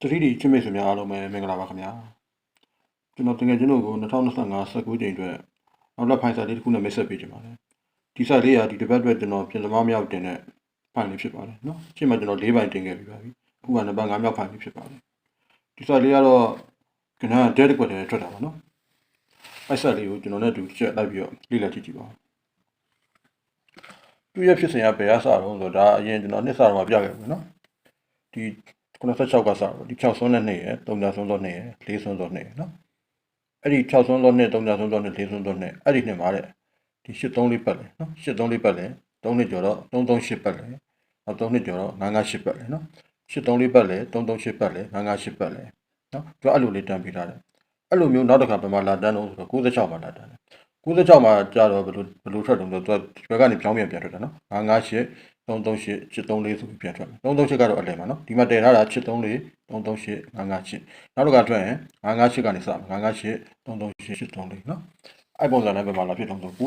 တတိတိချင်းမိတ်ဆွေများအားလုံးပဲမင်္ဂလာပါခင်ဗျာကျွန်တော်တကယ်ကျွန်တော်ကို2025 19ကြိမ်အတွက်နောက်လက်ဖိုင်စာလေးတစ်ခုနဲ့မိတ်ဆက်ပေးချင်ပါတယ်ဒီစာလေးကဒီတစ်ပတ်အတွက်ကျွန်တော်ပြင်သမားမြောက်တင်တဲ့ဖိုင်လေးဖြစ်ပါတယ်နော်ရှင်းမှာကျွန်တော်၄ပိုင်တင်ခဲ့ပြီးပါပြီအခုကနံပါတ်5မြောက်ဖိုင်လေးဖြစ်ပါတယ်ဒီစာလေးကတော့ကနန်းဒက်ကွက်တယ်ထွက်တာပါနော်အဲ့စာလေးကိုကျွန်တော်နဲ့အတူချက်လိုက်ပြီးတော့လေ့လာကြည့်ကြည့်ပါသူရဲ့ဖြစ်စဉ်ကဘယ်အစတော့ဆိုတော့ဒါအရင်ကျွန်တော်နှစ်စာတော့မှပြခဲ့ပြီနော်ဒီ 96ကစတော့ဒီ6ဆုံးနဲ့2ရယ်3ညဆုံးတော့2ရယ်4ဆုံးတော့2ရယ်နော်အဲ့ဒီ6ဆုံးတော့2 3ညဆုံးတော့2 4ဆုံးတော့2အဲ့ဒီနှစ်မှာတဲ့ဒီ83လေးပတ်လေနော်83လေးပတ်လေ3နှစ်ကျော်တော့338ပတ်လေနောက်3နှစ်ကျော်တော့998ပတ်လေနော်83လေးပတ်လေ338ပတ်လေ998ပတ်လေနော်သူအဲ့လိုလေးတန်းပေးထားတယ်အဲ့လိုမျိုးနောက်တစ်ခါပြန်မလာတန်းတော့ဆိုတော့96မှာလာတန်းတယ်96မှာကြာတော့ဘယ်လိုဘယ်လိုထွက်တော့ဆိုတော့သူကဘယ်ကနေပြောင်းပြန်ပြန်ထွက်တာနော်998 338 834ဆိုပြီးပြန်ထွက်မယ်338ကတော့အလယ်မှာနော်ဒီမှာတည်ထားတာ834 338 998နောက်တစ်ခါထွက်ရင်998ကနေစမယ်998 338 834နော်အဲ့ပုံစံနဲ့ပဲမှာလာဖြစ်တော့ဆို96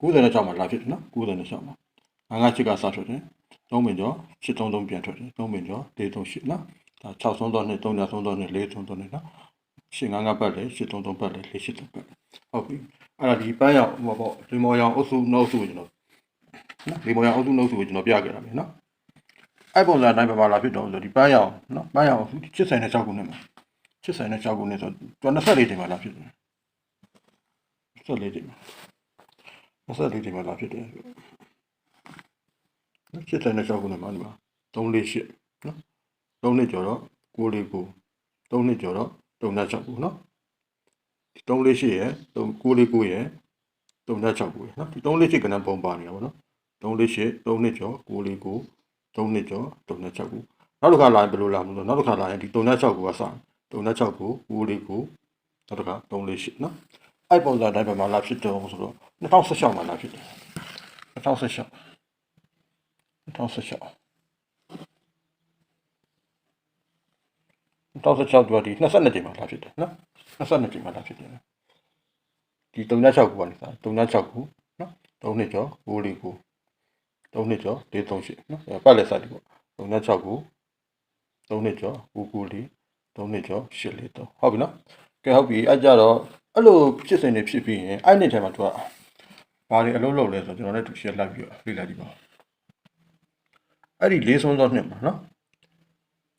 96မှာလာဖြစ်တယ်နော်96မှာ998ကစထွက်တယ်3ပင်ကျော်833ပြန်ထွက်တယ်3ပင်ကျော်438နော်ဒါ6ဆုံးတော့နဲ့3ညဆုံးတော့နဲ့4ဆုံးတော့နဲ့နော်8 9 9ပတ်လေ833ပတ်လေ483ပတ် ဟုတ်ပြီအဲ့ဒါဒီပန်းရောက်ဟိုပေါ့ဒီမော်ရောင်အုပ်စုနှုတ်စုကိုကျွန်တော်နော်ဒီမော်ရောင်အုပ်စုနှုတ်စုကိုကျွန်တော်ပြခဲ့တာပဲနော်အဲ့ပုံစံအတိုင်းပဲပါလာဖြစ်တော့ဆိုဒီပန်းရောက်နော်ပန်းရောက်86ခုနှစ်မှာ86ခုနှစ်ဆိုတော့24ချိန်မှာလာဖြစ်တယ်24ချိန်မှာ24ချိန်မှာလာဖြစ်တယ်86ခုနှစ်မှာဒီမှာ348နော်3နှစ်ကျော်တော့649 3နှစ်ကျော်တော့396ခုနော် 348ရယ်949ရယ်396ခုရယ်နော်ဒီ348ကနန်းပုံပါနေတာပေါ့နော်348 3နှစ်ကျော်949 3နှစ်ကျော်396ခုနောက်တစ်ခါလာရင်ဘယ်လိုလာမလို့နောက်တစ်ခါလာရင်ဒီ396ခုကစ396ခု949နောက်တစ်ခါ348နော်အဲ့ပုံစံတိုင်းပဲမှာလာဖြစ်တော့ဆိုတော့2016မှာလာဖြစ်တယ်2016 2016 2016သူကဒီ22ကြိမ်မှာလာဖြစ်တယ်နော် 22ကြိမ်မှာလာဖြစ်တယ်ဒီ36ခုကနေစ36ခုနော်3နှစ်ကျော်949 3နှစ်ကျော်438နော်ပတ်လက်စားဒီပေါ့36ခု3နှစ်ကျော်994 3နှစ်ကျော်843ဟုတ်ပြီနော်ကဲဟုတ်ပြီအဲ့ကြတော့အဲ့လိုဖြစ်စဉ်တွေဖြစ်ပြီးရင်အဲ့နှစ်ထဲမှာသူကဘာတွေအလုပ်လုပ်လဲဆိုတော့ကျွန်တော်လည်းသူ share လိုက်ပြီးတော့လေ့လာကြည့်ပါအဲ့ဒီလေးဆုံးသောနှစ်မှာနော်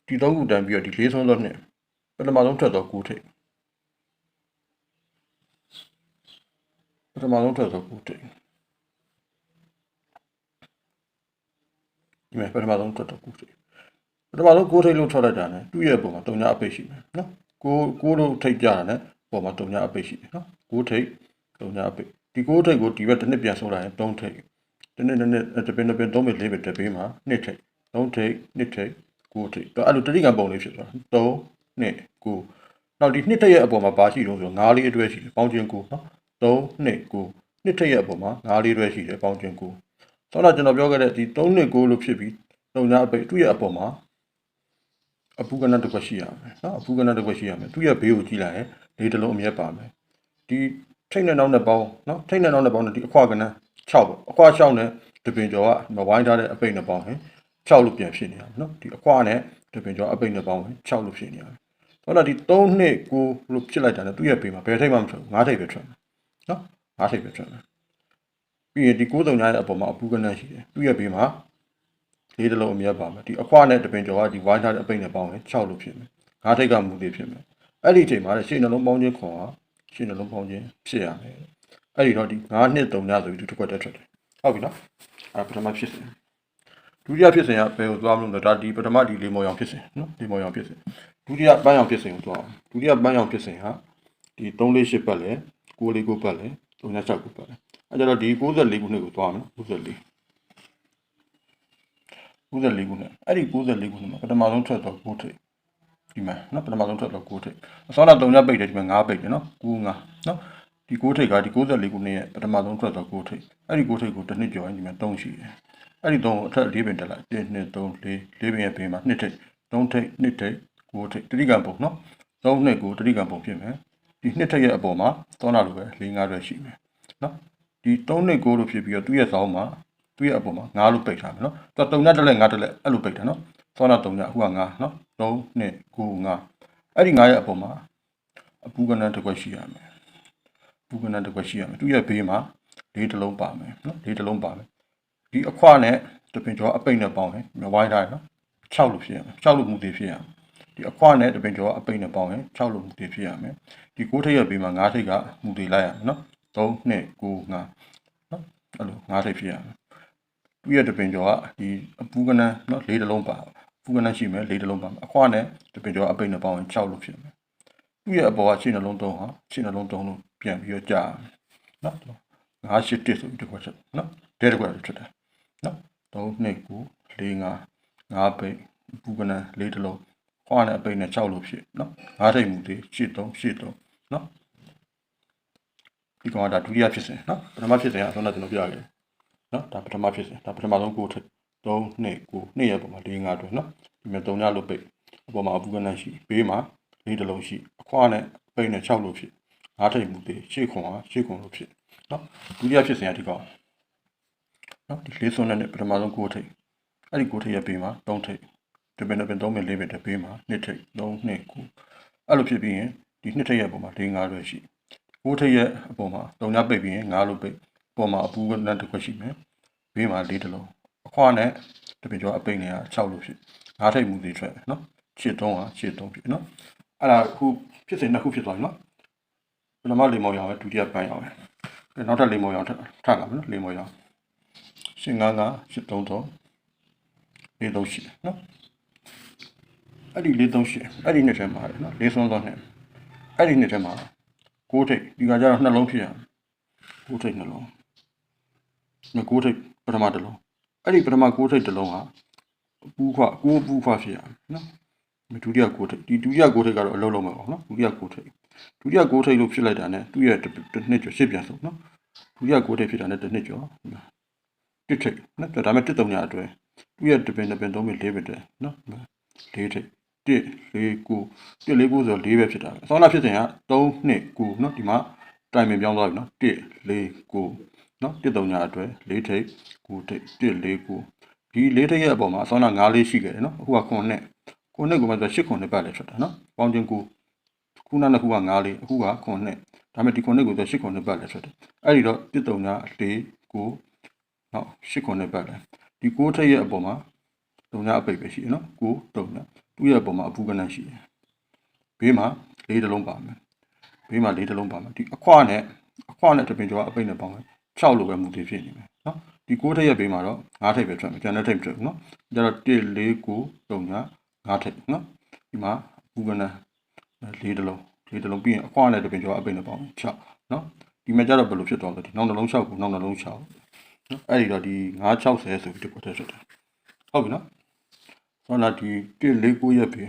ဒီသုံးခုတန်းပြီးတော့ဒီလေးဆုံးသောနှစ်ပထမဆုံးထွက်တော့9ထိပ် ပထမဆုံးထွက်တော့9ထိပ်ဒီမှာပထမဆုံးထွက်တော့9ထိပ်ပထမဆုံး9ထိပ်လို့ထွက်လိုက်တာ ਨੇ သူ့ရဲ့ပုံမှာတုံညာအပိတ်ရှိမယ်နော်ကိုကိုလို့ထိပ်ကြတာ ਨੇ ပုံမှာတုံညာအပိတ်ရှိတယ်နော်9ထိပ်တုံညာအပိတ်ဒီ9ထိပ်ကိုဒီဘက်တစ်နှစ်ပြန်ဆိုးလိုက်ရင်3ထိပ်တစ်နှစ်တစ်နှစ်တစ်ပင်တစ်ပင်3ပင်4ပင်တစ်ပင်မှာ2ထိပ်3ထိပ်2ထိပ်9ထိပ်တော့အဲ့လိုတတိကပုံလေးဖြစ်သွားတာ3နှစ်9နောက်ဒီနှစ်ထက်ရဲ့အပေါ်မှာဘာရှိတော့ဆိုတော့9လေးအတွဲရှိတယ်ပေါင်းချင်း9နော် 3နှစ်9နှစ်ထက်ရဲ့အပေါ်မှာ9လေးအတွဲရှိတယ်ပေါင်းချင်း9ဆောတော့ကျွန်တော်ပြောခဲ့တဲ့ဒီ3နှစ်9လို့ဖြစ်ပြီးတုံညာအပိတ်သူ့ရဲ့အပေါ်မှာအပူကနတစ်ခွက်ရှိရမယ်နော်အပူကနတစ်ခွက်ရှိရမယ်သူ့ရဲ့ဘေးကိုကြည့်လိုက်ရင်လေးတလုံးအမြဲပါမယ်ဒီထိတ်နဲ့နောက်နဲ့ပေါင်းနော်ထိတ်နဲ့နောက်နဲ့ပေါင်းတဲ့ဒီအခွာကန6ပေါ့အခွာ6နဲ့တပင်ကျော်ကမဝိုင်းထားတဲ့အပိတ်နဲ့ပေါင်းရင်6လို့ပြန်ဖြစ်နေရမယ်နော်ဒီအခွာနဲ့တပင်ကျော်အပိတ်နဲ့ပေါင်းရင်6လို့ဖြစ်နေရမယ်ဆိုတော့ဒီ3နှစ်9လို့ဖြစ်လိုက်တာနဲ့သူ့ရဲ့ဘေးမှာဘယ်ထိတ်မှမထွက်ဘူး9ထိတ်ပဲထွက်မယ် နော်9ထိတ်ပဲထွက်မယ်ပြီးရင်ဒီ93ညာရဲ့အပေါ်မှာအပူကနရှိတယ်သူ့ရဲ့ဘေးမှာလေးတလုံးအမြတ်ပါမယ်ဒီအခွာနဲ့တပင်ကျော်ကဒီဝိုင်းထားတဲ့အပိတ်နဲ့ပေါင်းရင်6လို့ဖြစ်မယ်9ထိတ်ကမူသေးဖြစ်မယ်အဲ့ဒီအချိန်မှာရှေ့နှလုံးပေါင်းခြင်းခွန်ကရှေ့နှလုံးပေါင်းခြင်းဖြစ်ရမယ်အဲ့ဒီတော့ဒီ9နှစ်3ညဆိုပြီးဒီတစ်ခွက်တက်ထွက်တယ်ဟုတ်ပြီနော်အဲ့ပထမဖြစ်စဉ်ဒုတိယဖြစ်စဉ်ကဘယ်ကိုသွားမလို့လဲဒါဒီပထမဒီလေးမော်ရောင်ဖြစ်စဉ်နော်ဒီမော်ရောင်ဖြစ်စဉ်ဒုတိယပန်းရောင်ဖြစ်စဉ်ကိုသွားအောင်ဒုတိယပန်းရောင်ဖြစ်စဉ်ဟာဒီ348ပတ်လဲ 949ပတ်လဲ369ပတ်လဲအဲ့ကြတော့ဒီ94ခုနှစ်ကိုသွားမယ်94 94ခုနှစ်အဲ့ဒီ94ခုနှစ်မှာပထမဆုံးထွက်တော့9ထိပ်ဒီမှာနော်ပထမဆုံးထွက်တော့9ထိပ်အစောက3ညပိတ်တယ်ဒီမှာ9ပိတ်တယ်နော်9 9နော်ဒီ9ထိပ်ကဒီ94ခုနှစ်ရဲ့ပထမဆုံးထွက်တော့9ထိပ်အဲ့ဒီ9ထိပ်ကိုတစ်နှစ်ကျော်ရင်ဒီမှာ3ရှိတယ်အဲ့ဒီ3ကိုအထက်4ပင်တက်လိုက်1 2 3 4 4ပင်ရဲ့ဘေးမှာ2ထိပ်3ထိပ်2ထိပ်9ထိပ်တတိကံပုံနော်3နှစ်ကိုတတိကံပုံဖြစ်မယ် ဒီနှစ်ထက်ရဲ့အပေါ်မှာသောနာလိုပဲ၄၅ရွက်ရှိမယ်နော်ဒီ3နှစ်9လို့ဖြစ်ပြီးတော့သူ့ရဲ့ဇောင်းမှာသူ့ရဲ့အပေါ်မှာငါလို့ပိတ်ထားမယ်နော်သူကတုံညတက်လက်ငါတက်လက်အဲ့လိုပိတ်တယ်နော်သောနာတုံညအခုကငါနော်3 2 9 5အဲ့ဒီငါရဲ့အပေါ်မှာအပူကနန်းတစ်ခွက်ရှိရမယ်အပူကနန်းတစ်ခွက်ရှိရမယ်သူ့ရဲ့ဘေးမှာလေးတစ်လုံးပါမယ်နော်လေးတစ်လုံးပါမယ်ဒီအခွနဲ့တပင်ကျော်အပိတ်နဲ့ပေါင်းရင်မဝိုင်းထားရနော်6လို့ဖြစ်ရမယ်6လို့မှုသေးဖြစ်ရမယ် ဒီအခွနဲ့တပင်ကျော်အပိတ်နဲ့ပေါင်းရင်6လို့မှုသေးဖြစ်ရမယ်ဒီ6ထိပ်ရဲ့ဘေးမှာ9ထိပ်ကမှုသေးလိုက်ရမယ်နော်3 2 9 5နော်အဲ့လို9ထိပ်ဖြစ်ရမယ်သူ့ရဲ့တပင်ကျော်ကဒီအပူကနန်းနော်လေးတစ်လုံးပါပူကနန်းရှိမယ်လေးတစ်လုံးပါမယ်အခွနဲ့တပင်ကျော်အပိတ်နဲ့ပေါင်းရင်6လို့ဖြစ်မယ်သူ့ရဲ့အပေါ်ကခြေနှလုံးသုံးဟာခြေနှလုံးသုံးလို့ပြန်ပြီးတော့ကြာနော်ငါရှိတစ်ဆိုပြီးတစ်ခွက်ချက်နော်တဲတစ်ခွက်ထွက်တယ်နော်3 2 9 4 5 5ပိတ်ပူကနန်းလေးတစ်လုံး ခွာနဲ့အပိတ်နဲ့6လို့ဖြစ်နော်5ထိပ်မူသေးရှစ်3ရှစ်3နော်ဒီကောင်ကဒါဒုတိယဖြစ်စဉ်နော်ပထမဖြစ်စဉ်ကအဆုံးနဲ့ကျွန်တော်ပြခဲ့တယ်နော်ဒါပထမဖြစ်စဉ်ဒါပထမဆုံးကိုထိပ်3 2 9 2ရဲ့ပုံမှာ4 5တွင်နော်ဒီမှာ3ညလို့ပိတ်အပေါ်မှာအပူကနန်းရှိဘေးမှာလေးတစ်လုံးရှိအခွာနဲ့အပိတ်နဲ့6လို့ဖြစ်5ထိပ်မူသေးရှစ်ခွန်ဟာရှစ်ခွန်လို့ဖြစ်နော်ဒုတိယဖြစ်စဉ်ကဒီကောင်နော်ဒီလေးစွန်းနဲ့ပထမဆုံးကိုထိပ်အဲ့ဒီကိုထိပ်ရဲ့ဘေးမှာ3ထိပ် ဒီပင်ပင်3ပင်4ပင်တဘေးမှာ2ထိပ်3 2 9အဲ့လိုဖြစ်ပြီးရင်ဒီ2ထိပ်ရဲ့ပုံမှာ4 5ရွယ်ရှိကိုထိပ်ရဲ့အပေါ်မှာ3ညပိတ်ပြီးရင်5လို့ပိတ်ပေါ်မှာအပူကနန်းတစ်ခွက်ရှိမယ်ဘေးမှာ4တလုံးအခွာနဲ့တပင်ကျော်အပိတ်နဲ့6လို့ဖြစ်5ထိပ်မူသေးထွက်မယ်နော်ချစ်3ဟာချစ်3ဖြစ်နော်အဲ့ဒါခုဖြစ်စဉ်နှစ်ခုဖြစ်သွားပြီနော်ပထမလေးမောင်ရောင်ပဲဒုတိယပန်းရောင်ပဲနောက်ထပ်လေးမောင်ရောင်ထပ်ထပ်လာမယ်နော်လေးမောင်ရောင်ရှင်ငန်းကရှစ်3 3လေး3ရှိနော် အဲ့ဒီလေး3ရှိအဲ့ဒီနှစ်ထဲမှာနော်လေးစွန်းသောနှစ်အဲ့ဒီနှစ်ထဲမှာကိုးထိပ်ဒီကကြတော့နှလုံးဖြစ်ရကိုးထိပ်နှလုံးမကိုးထိပ်ပထမတစ်လုံးအဲ့ဒီပထမကိုးထိပ်တစ်လုံးဟာပူးခွကိုးပူးခွဖြစ်ရနော်ဒုတိယကိုးထိပ်ဒီဒုတိယကိုးထိပ်ကတော့အလုံးလုံးမှာပေါ့နော်ဒုတိယကိုးထိပ်ဒုတိယကိုးထိပ်လို့ဖြစ်လိုက်တာ ਨੇ သူ့ရဲ့တစ်နှစ်ကျော်ရှစ်ပြန်ဆုံးနော်ဒုတိယကိုးထိပ်ဖြစ်တာ ਨੇ တစ်နှစ်ကျော်တစ်ထိပ်နော်ဒါပေမဲ့တစ်တုံညာအတွဲသူ့ရဲ့တစ်ပင်တစ်ပင်သုံးပင်လေးပင်တဲ့နော်လေးထိပ် 1 4 9 1 4 9ဆို4ပဲဖြစ်တာပဲအစောနာဖြစ်စဉ်က3 2 9เนาะဒီမှာတိုင်ပင်ပြောင်းသွားပြီเนาะ1 4 9เนาะ1 3ညာအတွက်4ထိပ်9ထိပ်1 4 9ဒီ4ထိပ်ရဲ့အပေါ်မှာအစောနာ9လေးရှိခဲ့တယ်เนาะအခုက9နဲ့9နဲ့ကိုမှဆို8ခုနဲ့ပတ်လဲထွက်တာเนาะပေါင်းချင်း9ခုနကခုက9လေးအခုက9နဲ့ဒါပေမဲ့ဒီ9နဲ့ကိုဆို8ခုနဲ့ပတ်လဲထွက်တယ်အဲ့ဒီတော့1 3ညာ4 9နော်8ခုနဲ့ပတ်လဲဒီ9ထိပ်ရဲ့အပေါ်မှာ3ညာအပိတ်ပဲရှိတယ်เนาะ9 3ညာ သူ့ရဲ့ပုံမှာအပူကနန်းရှိတယ်ဘေးမှာလေးတလုံးပါမယ်ဘေးမှာလေးတလုံးပါမယ်ဒီအခွနဲ့အခွနဲ့တပင်ကျော်အပိတ်နဲ့ပေါင်းမယ်6လိုပဲမူတည်ဖြစ်နေမယ်နော်ဒီ6ထိပ်ရဲ့ဘေးမှာတော့9ထိပ်ပဲထွက်မယ်ကျန်တဲ့ထိပ်မထွက်ဘူးနော်ကျတော့1 4 9 3ည9ထိပ်နော်ဒီမှာအပူကနန်းလေးတလုံးလေးတလုံးပြီးရင်အခွနဲ့တပင်ကျော်အပိတ်နဲ့ပေါင်း6နော်ဒီမှာကျတော့ဘယ်လိုဖြစ်သွားလဲဒီနောက်နှလုံး6ကိုနောက်နှလုံး6နော်အဲ့ဒီတော့ဒီ960ဆိုပြီးဒီပေါ်ထည့်ထွက်တယ်ဟုတ်ပြီနော် ဟောလာဒီ1 4 9ရက်ပြီ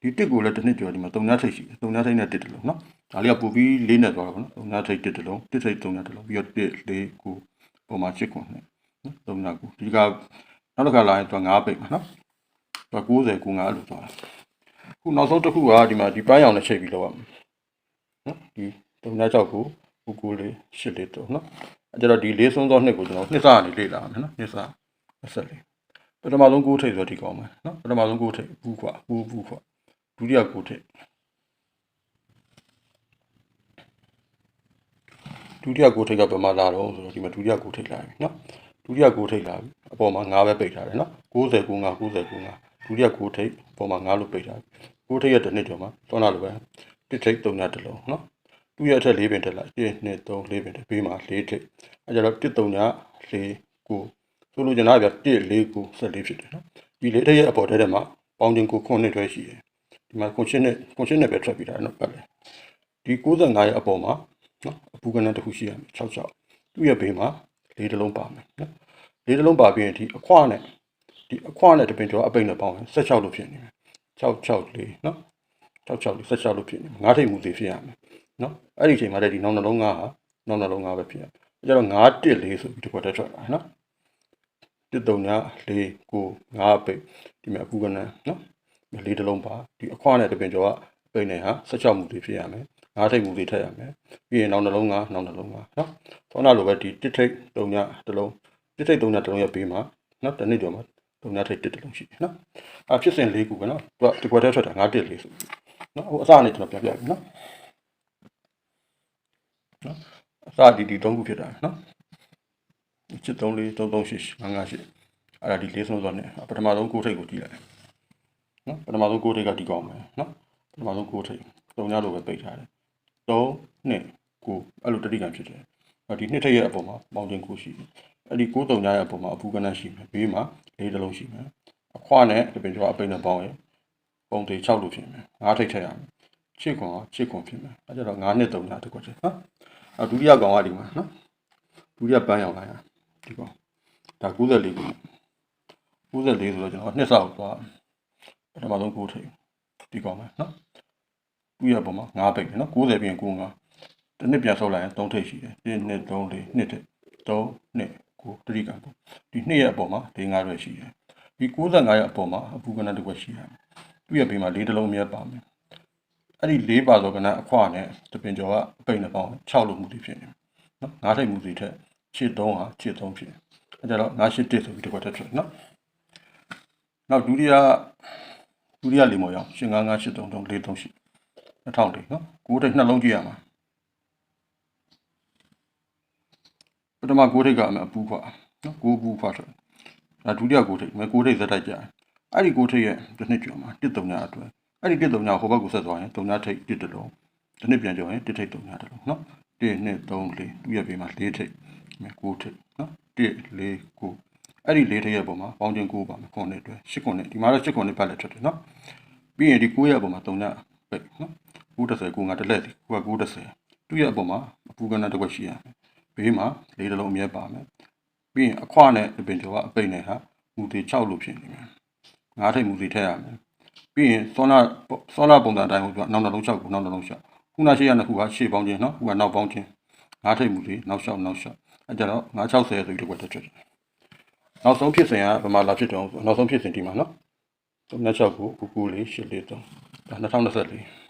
ဒီတစ်ကိုလည်းတစ်နှစ်ကျော်ဒီမှာ3ညထိပ်ရှိတယ်3ညထိပ်နဲ့တစ်တလုံးနော်ဒါလေးကပူပြီးလေးနဲ့သွားတာပေါ့နော်3ညထိပ်တစ်တလုံးတစ်ထိပ်3ညတစ်လုံးပြီးတော့1 4 9ပုံမှာ8ခွန်းနဲ့နော်3ည9ဒီကနောက်တစ်ခါလာရင်သူက9ပိတ်မှာနော်သူက90 95အဲ့လိုသွားတာခုနောက်ဆုံးတစ်ခုကဒီမှာဒီပန်းရောင်နဲ့ချိန်ပြီးလောက်ရမယ်နော်ဒီ3ည6ကို9 9လေး8လေးတော့နော်အဲကြတော့ဒီလေးဆုံးသောနှစ်ကိုကျွန်တော်နှစ်စားကနေလေ့လာမယ်နော်နှစ်စား24 ပထမဆုံးကိုးထိပ်ဆိုဒီကောင်းမယ်နော်ပထမဆုံးကိုးထိပ်ဘူးခွာဘူးဘူးခွာဒုတိယကိုးထိပ်ဒုတိယကိုးထိပ်ကဘယ်မှာလာတော့ဆိုတော့ဒီမှာဒုတိယကိုးထိပ်လာပြီနော်ဒုတိယကိုးထိပ်လာပြီအပေါ်မှာ9ပဲပိတ်ထားတယ်နော်90 95 90 95ဒုတိယကိုးထိပ်အပေါ်မှာ9လို့ပိတ်ထားပြီကိုးထိပ်ရဲ့တစ်နှစ်ကျော်မှာသွန်းလာလိုပဲတစ်ထိပ်3ညတစ်လုံးနော်သူ့ရဲ့အထက်၄ပင်တက်လာ1 2 3 4ပင်တက်ဘေးမှာ၄ထိပ်အဲကြတော့1 3ည4 9 ဆိုလိုချင်တာက1 4 9 14ဖြစ်တယ်နော်ဒီလေးတစ်ရဲ့အပေါ်ထဲထဲမှာပေါင်းချင်းကိုခွန်းနှစ်တွဲရှိတယ်ဒီမှာခွန်ရှင်းနဲ့ခွန်ရှင်းနဲ့ပဲထွက်ပြီးတာနော်ပတ်တယ်ဒီ65ရဲ့အပေါ်မှာနော်အပူကနန်းတစ်ခုရှိရမယ်66သူ့ရဲ့ဘေးမှာလေးတစ်လုံးပါမယ်နော်လေးတစ်လုံးပါပြီးရင်ဒီအခွနဲ့ဒီအခွနဲ့တပင်ကျော်အပိတ်နဲ့ပေါင်းရင်16လို့ဖြစ်နေမယ်66လေးနော်66လေး16လို့ဖြစ်နေငါးထိပ်မူသေးဖြစ်ရမယ်နော်အဲ့ဒီအချိန်မှာလည်းဒီနောက်နှလုံးသားဟာနောက်နှလုံးသားပဲဖြစ်ရအဲကျတော့9 1 4ဆိုပြီးဒီခွက်တက်ထွက်လာနော် 1 3ည4 9 5ပိတ်ဒီမှာအခုကနန်းနော်လေးတစ်လုံးပါဒီအခွားနဲ့တပင်ကျော်ကပိတ်နေဟာ16မူလေးဖြစ်ရမယ်ငါးထိပ်မူလေးထည့်ရမယ်ပြီးရင်နောက်နှလုံးကနောက်နှလုံးကနော်သောနာလိုပဲဒီတစ်ထိပ်3ညတစ်လုံးတစ်ထိတ်တုံညာတစ်လုံးရဲ့ဘေးမှာနော်တစ်နှစ်ကျော်မှာတုံညာထိတ်တစ်တစ်လုံးရှိတယ်နော်အာဖြစ်စဉ်လေးခုပဲနော်သူကဒီကွက်ထဲထွက်တာ9တစ်လေးဆိုနော်ဟိုအစနဲ့ကျွန်တော်ပြပြပြီနော်နော်အစဒီဒီ၃ခုဖြစ်တာနော် ချစ်3လေး3 3 8 5 5 8အဲ့ဒါဒီလေးဆုံးသွားနေပထမဆုံးကိုထိတ်ကိုကြည့်လိုက်နော်ပထမဆုံးကိုထိတ်ကဒီကောင်းမယ်နော်ပထမဆုံးကိုထိတ်တုံညာလိုပဲပိတ်ထားတယ်3နှစ်ကိုအဲ့လိုတတိကံဖြစ်တယ်ဒီနှစ်ထက်ရဲ့အပေါ်မှာပေါင်းခြင်းကိုရှိတယ်အဲ့ဒီကိုတုံညာရဲ့အပေါ်မှာအပူကနန်းရှိမယ်ဘေးမှာလေးတစ်လုံးရှိမယ်အခွနဲ့ဒီပင်ကျော်အပိန်နဲ့ပေါင်းရင်ပုံသေး6လို့ဖြစ်မယ်ငါးထိတ်ထည့်ရမယ်ချစ်ခွန်ကချစ်ခွန်ဖြစ်မယ်အဲ့ကြတော့9နှစ်တုံညာတစ်ခွက်ချက်နော်အဒုတိယကောင်ကဒီမှာနော်ဒုတိယပန်းရောက်လာရ ဒီကောင်ဒါ94ခု94ဆိုတော့ကျွန်တော်နှစ်ဆောက်သွားပထမဆုံးကိုထိတ်ဒီကောင်ပဲနော်သူ့ရဲ့ပုံမှာ9ပိတ်တယ်နော်90ပြင်9 9တစ်နှစ်ပြန်ဆုပ်လိုက်ရင်3ထိတ်ရှိတယ်1 2 3 4နှစ်ထိတ်3နှစ်ကိုတတိကံပေါ့ဒီနှစ်ရဲ့အပေါ်မှာ၄၅ရွက်ရှိတယ်ဒီ95ရဲ့အပေါ်မှာအပူကနတစ်ခွက်ရှိတယ်သူ့ရဲ့ဘေးမှာ၄တလုံးမြဲပါမယ်အဲ့ဒီ၄ပါသောကနအခွနဲ့တပင်ကျော်ကအပိန်နဲ့ပေါင်း6လို့မှုတည်ဖြစ်နေနော်၅ထိတ်မှုစီထက် ချစ်3ဟာချစ်3ဖြစ်အဲ့ကြတော့၅ရှစ်1ဆိုပြီးတစ်ခွက်ထက်ထွက်နော်နောက်ဒုတိယဒုတိယလီမော်ရောရှင်9 9 8 3 3 4 3ရှိ2000လေးနော်ကိုးထိတ်နှလုံးကြည့်ရမှာပထမကိုးထိတ်ကအမှအပူခွာနော်ကိုးပူခွာထွက်ဒါဒုတိယကိုးထိတ်မဲကိုးထိတ်ဇက်တိုက်ကြတယ်အဲ့ဒီကိုးထိတ်ရဲ့တစ်နှစ်ကျော်မှာတစ်တုံညာအတွက်အဲ့ဒီတစ်တုံညာဟိုဘက်ကိုဆက်သွားရင်တုံညာထိတ်တစ်တလုံးတစ်နှစ်ပြန်ကျော်ရင်တစ်ထိတ်တုံညာတစ်လုံးနော်1 2 3 4သူ့ရဲ့ဘေးမှာ၄ထိတ် မဲကိုးထိတ်နော်1 4 9အဲ့ဒီ၄ထိတ်ရဲ့ပုံမှာပေါင်းချင်း9ပါမယ်ခွန်နဲ့အတွက်10ခွန်နဲ့ဒီမှာတော့10ခွန်နဲ့ပတ်လက်ထွက်တယ်နော်ပြီးရင်ဒီ9ရဲ့ပုံမှာတုံညာပိတ်နော်930 9ငါတစ်လက်ဒီ9က930သူ့ရဲ့အပေါ်မှာအပူကနတစ်ခွက်ရှိရမယ်ဘေးမှာလေးတစ်လုံးအမြဲပါမယ်ပြီးရင်အခွနဲ့ပင်ကျော်ကအပိတ်နဲ့ဟာမူသေး6လို့ဖြစ်နေမယ်ငါးထိပ်မူသေးထည့်ရမယ်ပြီးရင်စောနာစောနာပုံစံအတိုင်းကိုသူကနောက်နှလုံး6ကိုနောက်နှလုံး6ခုနရှိရနှစ်ခုကရှေ့ပေါင်းခြင်းနော်ခုကနောက်ပေါင်းခြင်း ငါးထိပ်မူသေးနောက်6နောက်6အဲကြတော့960ဆိုပြီးတစ်ခွက်တက်ထွက်တယ်နောက်ဆုံးဖြစ်စဉ်ကဗမာလာဖြစ်တော့နောက်ဆုံးဖြစ်စဉ်ဒီမှာနော်36ကိုကူကူလေး8လေး3ဒါ2024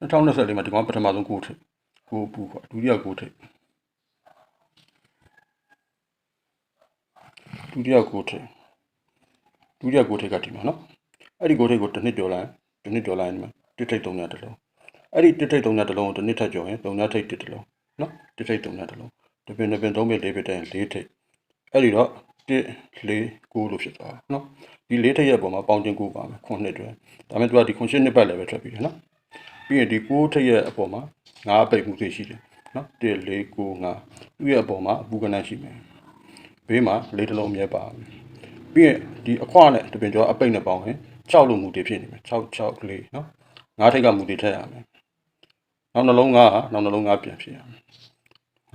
2024မှာဒီကောင်ပထမဆုံးကိုထိပ်ကိုပူခွာဒုတိယကိုထိပ်ဒုတိယကိုထိပ်ဒုတိယကိုထိပ်ကဒီမှာနော်အဲ့ဒီကိုထိပ်ကိုတစ်နှစ်ကျော်လိုက်တစ်နှစ်ကျော်လိုက်ဒီမှာတစ်ထိပ်3ညတစ်လုံး အဲ့ဒီတစ်ထိပ်3ညတစ်လုံးကိုတစ်နှစ်ထပ်ကျော်ရင်3ညထိပ်တစ်တစ်လုံးနော်တစ်ထိပ်3ညတစ်လုံးတစ်ပင်တစ်ပင်3ပင်4ပင်တန်4ထိပ်အဲ့ဒီတော့1 4 9လို့ဖြစ်သွားနော်ဒီ၄ထိပ်ရဲ့ပုံမှာပေါင်းချင်း9ပါမယ်ခွန်နှစ်တွဲဒါပေမဲ့သူကဒီခွန်ရှင်းနှစ်ပတ်လည်းပဲထွက်ပြီးတယ်နော်ပြီးရင်ဒီ9ထိပ်ရဲ့အပေါ်မှာ9ပိတ်မှုသိရှိတယ်နော်1 4 9 5သူ့ရဲ့အပေါ်မှာအပူကနန်းရှိမယ်ဘေးမှာလေးတစ်လုံးအမြဲပါမယ်ပြီးရင်ဒီအခွနဲ့တပင်ကျော်အပိတ်နဲ့ပေါင်းရင်6လို့မူတည်ဖြစ်နေမယ်6 6လေးနော်9ထိပ်ကမူတည်ထည့်ရမယ် နောက်နှလုံး9ဟာနောက်နှလုံး9ပြန်ဖြစ်ရမယ်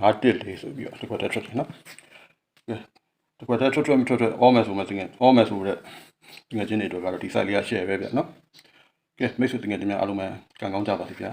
9တစ်လေးဆိုပြီးတော့ဒီကွက်တက်ထွက်တယ်နော်ဒီကွက်တက်ထွက်ထွက်မထွက်ထွက် all မယ်ဆိုမှသင်ငယ် all မယ်ဆိုတဲ့ငွေချင်းတွေတော့ကတော့ဒီ site လေးက share ပဲဗျနော်ကဲမိတ်ဆွေတင်ငယ်တင်များအားလုံးပဲကံကောင်းကြပါစေဗျာ